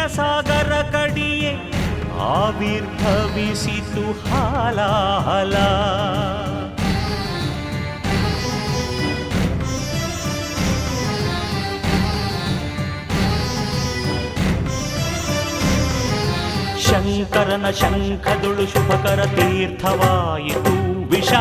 ಕ್ಷೀರಸಾಗರ ಕಡಿಯೇ ಆವಿರ್ಭವಿಸಿತು ಹಾಲಾಹಲ. ಶಂಕರನ ಶಂಖದುಳು ಶುಭಕರ ತೀರ್ಥವಾಯಿತು ವಿಷ